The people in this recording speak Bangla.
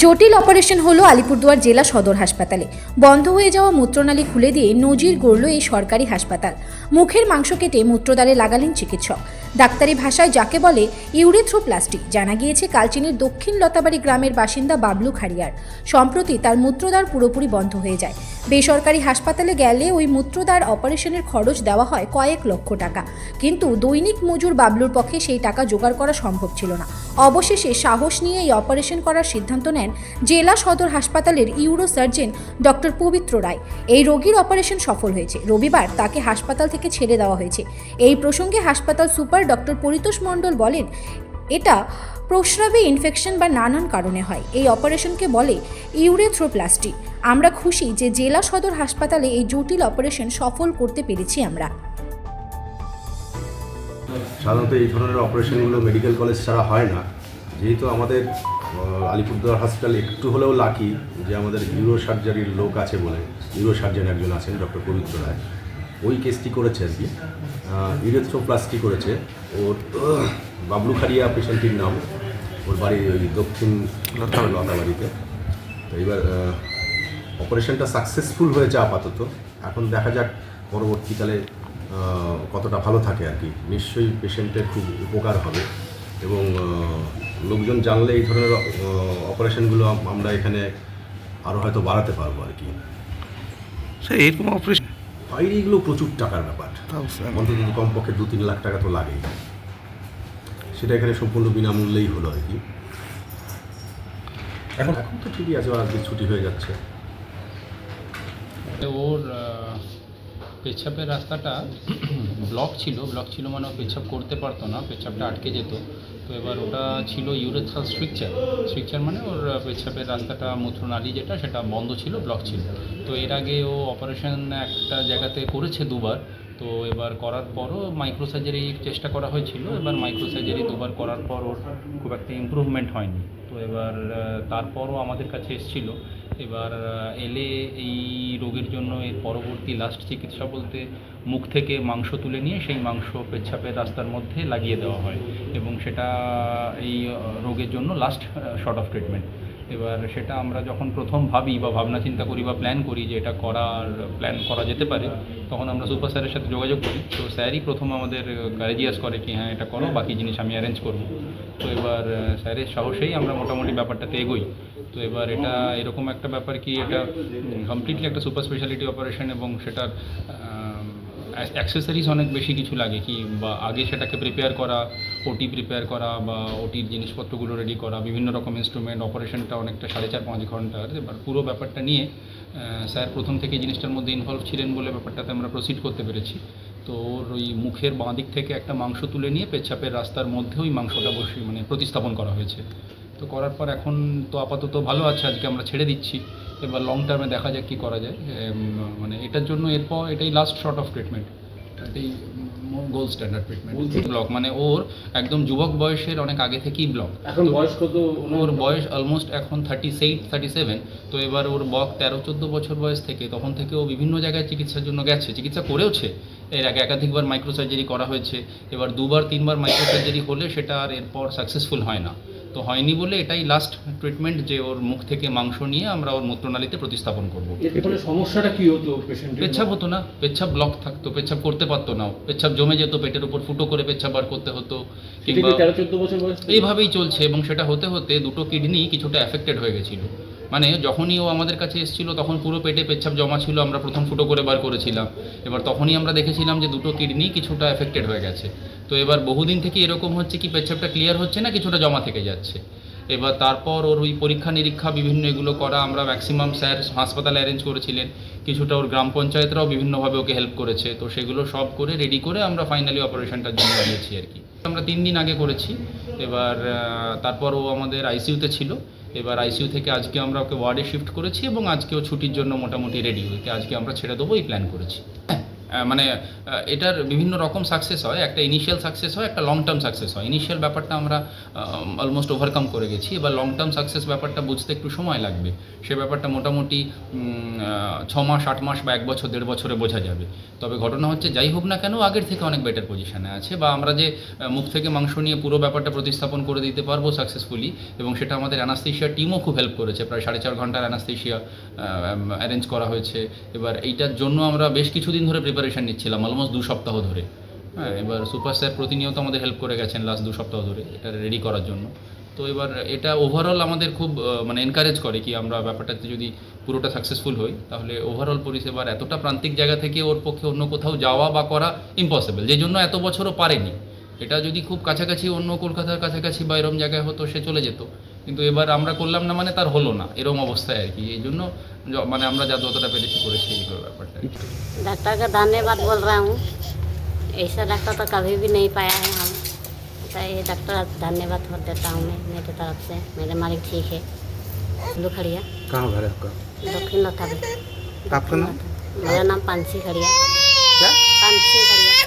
জটিল অপারেশন হলো আলিপুরদুয়ার জেলা সদর হাসপাতালে। বন্ধ হয়ে যাওয়া মূত্রনালী খুলে দিয়ে নজির গড়ল এই সরকারি হাসপাতাল। মুখের মাংস কেটে মূত্রদ্বারে লাগালেন চিকিৎসক। ডাক্তারি ভাষায় যাকে বলে ইউরেথ্রোপ্লাস্টিক জানা গিয়েছে কালচিনের দক্ষিণ লতাবাড়ি গ্রামের বাসিন্দা বাবলু খাড়িয়ার। সম্প্রতি তার মূত্রদ্বার পুরোপুরি বন্ধ হয়ে যায়। বেসরকারি হাসপাতালে গেলে ওই মূত্রদ্বার অপারেশনের খরচ দেওয়া হয় কয়েক লক্ষ টাকা। কিন্তু দৈনিক মজুর বাবলুর পক্ষে সেই টাকা জোগাড় করা সম্ভব ছিল না। অবশেষে সাহস নিয়ে এই অপারেশন করার সিদ্ধান্ত নেন জেলা সদর হাসপাতালের ইউরো সার্জন ডক্টর পবিত্র রায়। এই রোগীর অপারেশন সফল হয়েছে। রবিবার তাকে হাসপাতাল থেকে ছেড়ে দেওয়া হয়েছে। এই প্রসঙ্গে হাসপাতাল সুপার ডক্টর পরিতোষ মণ্ডল বলেন, এটা প্রস্রাবে ইনফেকশন বা নানান কারণে হয়। এই অপারেশনকে বলে ইউরেথ্রোপ্লাস্টি আমরা খুশি যে জেলা সদর হাসপাতালে এই জটিল অপারেশন সফল করতে পেরেছি আমরা। সাধারণত এই ধরনের অপারেশনগুলো মেডিকেল কলেজ ছাড়া হয় না। যেহেতু আমাদের আলিপুরদুয়ার হসপিটাল একটু হলেও লাকি যে আমাদের ইউরো সার্জারির লোক আছে বলে ইউরো সার্জন একজন আছেন ডক্টর পবিত্র রায়। ওই কেসটি করেছে আর কি। ইউরেথ্রোপ্লাস্টি করেছে। ওর আহ, বাবলু খারিয়া পেশেন্টটির নাম। ওর বাড়ি ওই দক্ষিণ লতাবাড়িতে। তো এবার অপারেশনটা সাকসেসফুল হয়েছে আপাতত। এখন দেখা যাক পরবর্তীকালে কতটা ভালো থাকে আর কি। নিশ্চয়ই পেশেন্টের খুব উপকার হবে এবং লোকজন জানলে এই ধরনের অপারেশনগুলো আমরা এখানে আরও হয়তো বাড়াতে পারব আর কি। স্যার এরকম অপারেশন বাইরে এগুলো প্রচুর টাকার ব্যাপার। অন্তত কমপক্ষে দু তিন লাখ টাকা তো লাগেই। সেটা এখানে সম্পূর্ণ বিনামূল্যেই হলো আর কি। এখন এখন তো ঠিকই আছে, আজকে ছুটি হয়ে যাচ্ছে। ওর পেচ্ছাপের রাস্তাটা ব্লক ছিল। ব্লক ছিল মানে ও পেচ্ছাপ করতে পারতো না, পেচ্ছাপটা আটকে যেত। তো এবার ওটা ছিল ইউরেথাল স্ট্রিকচার। স্ট্রিকচার মানে ওর পেচ্ছাপের রাস্তাটা মূত্রনালী যেটা, সেটা বন্ধ ছিল ব্লক ছিল। তো এর আগে ও অপারেশন একটা জায়গাতে করেছে দুবার। তো এবার করার পরও মাইক্রো সার্জারি চেষ্টা করা হয়েছিল। এবার মাইক্রো সার্জারি দুবার করার পর ওর খুব একটা ইম্প্রুভমেন্ট হয়নি। তো এবার তারপরও আমাদের কাছে এসেছিল। এবার এলে এই রোগের জন্য এর পরবর্তী লাস্ট চিকিৎসা বলতে মুখ থেকে মাংস তুলে নিয়ে সেই মাংস পেচ্ছাপের রাস্তার মধ্যে লাগিয়ে দেওয়া হয় এবং সেটা এই রোগের জন্য লাস্ট শর্ট অফ ট্রিটমেন্ট এবার সেটা আমরা যখন প্রথম ভাবি বা ভাবনা চিন্তা করি বা প্ল্যান করি যে এটা করার প্ল্যান করা যেতে পারে, তখন আমরা সুপার স্যারের সাথে যোগাযোগ করি। তো স্যারই প্রথম আমাদের কারেজিয়াস করে কি হ্যাঁ এটা করো, বাকি জিনিস আমি অ্যারেঞ্জ করব। তো এবার স্যারের সাহসেই আমরা মোটামুটি ব্যাপারটাতে এগোই। তো এবার এটা এরকম একটা ব্যাপার কি, এটা কমপ্লিটলি একটা সুপার স্পেশালিটি অপারেশন এবং সেটার অ্যাক্সেসরিজ অনেক বেশি কিছু লাগে কি, বা আগে সেটাকে প্রিপেয়ার করা ওটি প্রিপেয়ার করা, বা ওটির জিনিসপত্রগুলো রেডি করা, বিভিন্ন রকম ইনস্ট্রুমেন্ট অপারেশনটা অনেকটা সাড়ে চার পাঁচ ঘণ্টার। এবার পুরো ব্যাপারটা নিয়ে স্যার প্রথম থেকে জিনিসটার মধ্যে ইনভলভ ছিলেন বলে ব্যাপারটাতে আমরা প্রসিড করতে পেরেছি। তো ওর ওই মুখের বাঁ দিক থেকে একটা মাংস তুলে নিয়ে পেচ্ছাপের রাস্তার মধ্যে ওই মাংসটা বসে মানে প্রতিস্থাপন করা হয়েছে। তো করার পর এখন তো আপাতত ভালো আছে আজকে আমরা ছেড়ে দিচ্ছি। এবার লং টার্মে দেখা যাক কী করা যায়। মানে এটার জন্য এরপর এটাই লাস্ট শর্ট অফ ট্রিটমেন্ট এটাই গোল্ড স্ট্যান্ডার্ড ট্রিটমেন্ট ব্লক মানে ওর একদম যুবক বয়সের অনেক আগে থেকেই ব্লক এখন বয়স কত ওর বয়স অলমোস্ট এখন থার্টি এইট থার্টি সেভেন তো এবার ওর বক তেরো চোদ্দ বছর বয়স থেকে তখন থেকে ও বিভিন্ন জায়গায় চিকিৎসার জন্য গেছে। চিকিৎসা করেওছে। এর আগে একাধিকবার মাইক্রো সার্জারি করা হয়েছে। এবার দুবার তিনবার মাইক্রো সার্জারি হলে সেটা আর এরপর সাকসেসফুল হয় না। তো হয়নি বলে এটাই লাস্ট ট্রিটমেন্ট যে ওর মুখ থেকে মাংস নিয়ে আমরা ওর মূত্রনালীতে প্রতিস্থাপন করব। এর সমস্যাটা কি হতো পেশেন্ট পেচ্ছাপ হতো না পেচ্ছাপ ব্লক থাকতো পেচ্ছাপ করতে পারতো না পেচ্ছাপ জমে যেত পেটের উপর ফুটো করে পেচ্ছাপ বার করতে হতো কিংবা এইভাবেই চলছে এবং সেটা হতে হতে দুটো কিডনি কিছুটা অ্যাফেক্টেড হয়ে গেছিল। মানে যখনই ও আমাদের কাছে এসেছিল, তখন পুরো পেটে পেচ্ছাপ জমা ছিল, আমরা প্রথম ফুটো করে বার করেছিলাম। এবার তখনই আমরা দেখেছিলাম যে দুটো কিডনি কিছুটা এফেক্টেড হয়ে গেছে। তো এবার বহুদিন থেকে এরকম হচ্ছে কি পেচ্ছাপটা ক্লিয়ার হচ্ছে না, কিছুটা জমা থেকে যাচ্ছে। এবার তারপর ওর ওই পরীক্ষা নিরীক্ষা বিভিন্ন এগুলো করা, আমরা ম্যাক্সিমাম স্যার হাসপাতালে অ্যারেঞ্জ করেছিলেন। কিছুটা ওর গ্রাম পঞ্চায়েতরাও বিভিন্নভাবে ওকে হেল্প করেছে। তো সেগুলো সব করে রেডি করে আমরা ফাইনালি অপারেশনটার জন্য লাগিয়েছি আর কি। আমরা তিন দিন আগে করেছি। এবার তারপর ও আমাদের আইসিইউতে ছিল। এবার আইসিইউ থেকে আজকে আমরা ওকে ওয়ার্ডে শিফট করেছি এবং আজকেও ছুটির জন্য মোটামুটি রেডি হয়েছে আজকে আমরা ছেড়ে দেবো, এই প্ল্যান করেছি। হ্যাঁ? মানে এটার বিভিন্ন রকম সাকসেস হয়। একটা ইনিশিয়াল সাকসেস হয়, একটা লং টার্ম সাকসেস হয়। ইনিশিয়াল ব্যাপারটা আমরা অলমোস্ট ওভারকাম করে গেছি। এবার লং টার্ম সাকসেস ব্যাপারটা বুঝতে একটু সময় লাগবে। সে ব্যাপারটা মোটামুটি ছ মাস, আট মাস বা এক বছর, দেড় বছরে বোঝা যাবে। তবে ঘটনা হচ্ছে, যাই হোক না কেন, আগের থেকে অনেক বেটার পজিশনে আছে বা আমরা যে মুখ থেকে মাংস নিয়ে পুরো ব্যাপারটা প্রতিস্থাপন করে দিতে পারব সাকসেসফুলি এবং সেটা আমাদের অ্যানাস্থেশিয়া টিমও খুব হেল্প করেছে। প্রায় সাড়ে চার ঘণ্টার অ্যানাস্থেশিয়া অ্যারেঞ্জ করা হয়েছে। এবার এইটার জন্য আমরা বেশ কিছুদিন ধরে প্রিপারেশন নিচ্ছিলাম অলমোস্ট দু সপ্তাহ ধরে। হ্যাঁ এবার সুপার স্যার প্রতিনিয়ত আমাদের হেল্প করে গেছেন লাস্ট দু সপ্তাহ ধরে, এটা রেডি করার জন্য। তো এবার এটা ওভারঅল আমাদের খুব মানে এনকারেজ করে কি আমরা ব্যাপারটাতে যদি পুরোটা সাকসেসফুল হই, তাহলে ওভারঅল পরিষেবার এতটা প্রান্তিক জায়গা থেকে ওর পক্ষে অন্য কোথাও যাওয়া বা করা ইম্পসিবল যে জন্য এত বছরও পারেনি। এটা যদি খুব কাছাকাছি অন্য কলকাতার কাছাকাছি বা এরম জায়গায় হতো, সে চলে যেত। কিন্তু এবার আমরা করলাম না মানে তার হলো না এরম অবস্থায় আর কি এই জন্য য- মানে আমরা যা যতটা পেরেছি করেছি এই ব্যাপারটা डॉक्टर का धन्यवाद बोल रहा हूँ ऐसा डॉक्टर तो कभी भी नहीं पाया है हम तो ये डॉक्टर धन्यवाद कर देता हूँ मैं मेरी तरफ से मेरे मालिक ठीक है लुखड़िया कहाँ घर है आपका दक्षिण लता भी आपका नाम मेरा नाम पानसी खड़िया क्या पानसी खड़िया